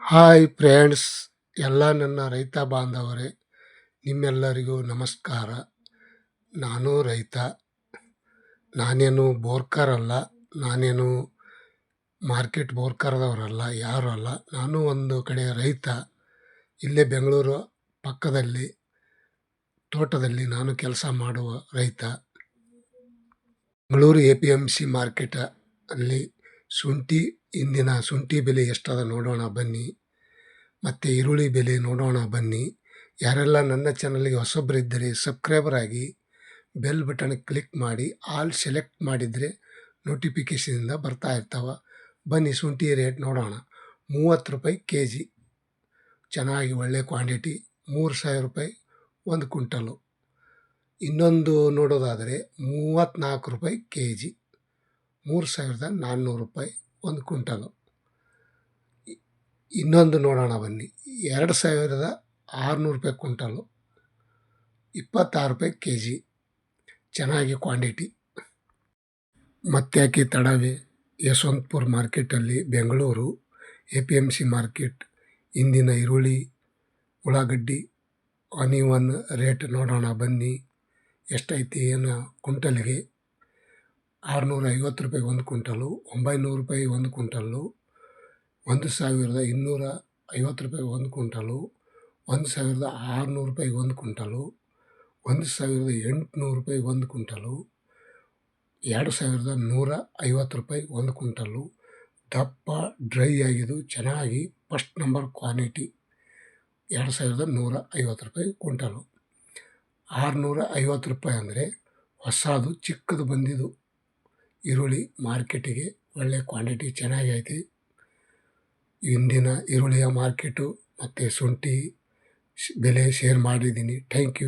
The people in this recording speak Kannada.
ಹಾಯ್ ಫ್ರೆಂಡ್ಸ್, ಎಲ್ಲ ನನ್ನ ರೈತ ಬಾಂಧವರೇ, ನಿಮ್ಮೆಲ್ಲರಿಗೂ ನಮಸ್ಕಾರ. ನಾನು ರೈತ, ನಾನೇನು ಬೋರ್ಕರ್ ಅಲ್ಲ, ನಾನೇನು ಮಾರ್ಕೆಟ್ ಬೋರ್ಕರ್ದವರಲ್ಲ, ಯಾರು ಅಲ್ಲ. ನಾನು ಒಂದು ಕಡೆ ರೈತ, ಇಲ್ಲೇ ಬೆಂಗಳೂರು ಪಕ್ಕದಲ್ಲಿ, ತೋಟದಲ್ಲಿ ನಾನು ಕೆಲಸ ಮಾಡುವ ರೈತ. Bengaluru A P M C market ಅಲ್ಲಿ ಶುಂಠಿ ಇಂದಿನ ಶುಂಠಿ ಬೆಲೆ ಎಷ್ಟದ ನೋಡೋಣ ಬನ್ನಿ. ಮತ್ತು ಈರುಳ್ಳಿ ಬೆಲೆ ನೋಡೋಣ ಬನ್ನಿ. ಯಾರೆಲ್ಲ ನನ್ನ ಚಾನಲ್ಗೆ ಹೊಸೊಬ್ಬರಿದ್ದರೆ ಸಬ್ಸ್ಕ್ರೈಬರ್ ಆಗಿ ಬೆಲ್ ಬಟನ್ ಕ್ಲಿಕ್ ಮಾಡಿ ಆಲ್ ಸೆಲೆಕ್ಟ್ ಮಾಡಿದರೆ ನೋಟಿಫಿಕೇಷನಿಂದ ಬರ್ತಾ ಇರ್ತಾವೆ. ಬನ್ನಿ ಶುಂಠಿ ರೇಟ್ ನೋಡೋಣ. ಮೂವತ್ತು ರೂಪಾಯಿ ಕೆ ಜಿ ಚೆನ್ನಾಗಿ ಒಳ್ಳೆ ಕ್ವಾಂಟಿಟಿ ಮೂರು ಸಾವಿರ ರೂಪಾಯಿ ಒಂದು ಕ್ವಿಂಟಲು. ಇನ್ನೊಂದು ನೋಡೋದಾದರೆ ಮೂವತ್ತ್ನಾಲ್ಕು ರೂಪಾಯಿ ಕೆ ಜಿ ಮೂರು ಸಾವಿರದ ನಾನ್ನೂರು ರೂಪಾಯಿ ಒಂದು ಕ್ವಿಂಟಲು ಇನ್ನೊಂದು ನೋಡೋಣ ಬನ್ನಿ. ಎರಡು ಸಾವಿರದ ಆರುನೂರು ರೂಪಾಯಿ ಕ್ವಿಂಟಲು ಇಪ್ಪತ್ತಾರು ರೂಪಾಯಿ ಕೆ ಜಿ ಚೆನ್ನಾಗಿ ಕ್ವಾಂಟಿಟಿ. ಮತ್ತ್ಯಾಕೆ ತಡವೆ? ಯಶವಂತಪುರ ಮಾರ್ಕೆಟಲ್ಲಿ Bengaluru, A P M C market, ಇಂದಿನ ಈರುಳ್ಳಿ, ಉಳ್ಳಾಗಡ್ಡಿ ಆನಿವನ್ ರೇಟ್ ನೋಡೋಣ ಬನ್ನಿ. ಎಷ್ಟೈತಿ ಏನು ಕುಂಟಲಿಗೆ? ಆರುನೂರ ಐವತ್ತು ರೂಪಾಯಿ ಒಂದು ಕ್ವಿಂಟಲು, ಒಂಬೈನೂರು ರೂಪಾಯಿ ಒಂದು ಕ್ವಿಂಟಲ್ಲು ಒಂದು ಸಾವಿರದ ಇನ್ನೂರ ಐವತ್ತು ರೂಪಾಯಿ ಒಂದು ಕ್ವಿಂಟಲು, ಒಂದು ಸಾವಿರದ ಆರುನೂರು ರೂಪಾಯಿ ಒಂದು ಕ್ವಿಂಟಲು, ಒಂದು ಸಾವಿರದ ಎಂಟುನೂರು ರೂಪಾಯಿ ಒಂದು ಕ್ವಿಂಟಲು, ಎರಡು ಸಾವಿರದ ನೂರ ಐವತ್ತು ರೂಪಾಯಿ ಒಂದು ಕ್ವಿಂಟಲ್ಲು ದಪ್ಪ, ಡ್ರೈ ಆಗಿದ್ದು ಚೆನ್ನಾಗಿ ಫಸ್ಟ್ ನಂಬರ್ ಕ್ವಾಲಿಟಿ ಎರಡು ಸಾವಿರದ ನೂರ ಐವತ್ತು ರೂಪಾಯಿ ಕ್ವಿಂಟಲು. ಆರುನೂರ ಐವತ್ತು ರೂಪಾಯಿ ಅಂದರೆ ಹೊಸದು, ಚಿಕ್ಕದು ಬಂದಿದ್ದು. ಈರುಳ್ಳಿ ಮಾರ್ಕೆಟಿಗೆ ಒಳ್ಳೆ ಕ್ವಾಂಟಿಟಿ ಚೆನ್ನಾಗಿ ಐತಿ. ಇಂದಿನ ಈರುಳ್ಳಿಯ ಮಾರ್ಕೆಟು ಮತ್ತು ಶುಂಠಿ ಬೆಲೆ ಶೇರ್ ಮಾಡಿದ್ದೀನಿ. Thank you.